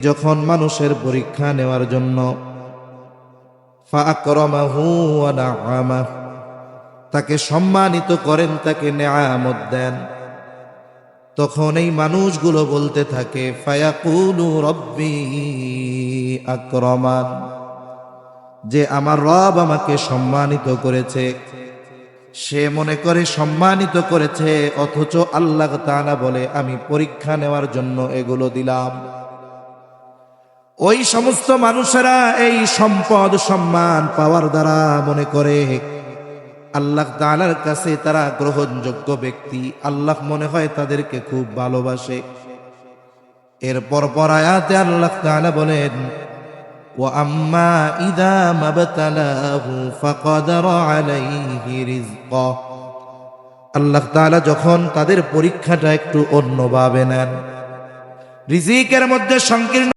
যখন মানুষের পরীক্ষা নেওয়ার জন্য তাকে সম্মানিত করেন, তাকে নেয়ামত দেন। তখন এই মানুষগুলো বলতে থাকে রব্বি আক্রমান, যে আমার রব আমাকে সম্মানিত করেছে। সে মনে করে সম্মানিত করেছে, অথচ আল্লাহ তাআলা বলে, আমি পরীক্ষা নেওয়ার জন্য এগুলো দিলাম। ওই সমস্ত মানুষেরা এই সম্পদ সম্মান পাওয়ার দ্বারা মনে করে, আল্লাহ তাআলার কাছে তারা গ্রহণযোগ্য ব্যক্তি। আল্লাহ মনে হয় তাদেরকে খুব ভালোবাসে। এরপর পর আয়াতে আল্লাহ তাআলা বলেন ও আম্মা ইদা আল্লাহ তাআলা যখন তাদের পরীক্ষাটা একটু অন্যভাবে নেন, রিজিকের মধ্যে সংকীর্ণ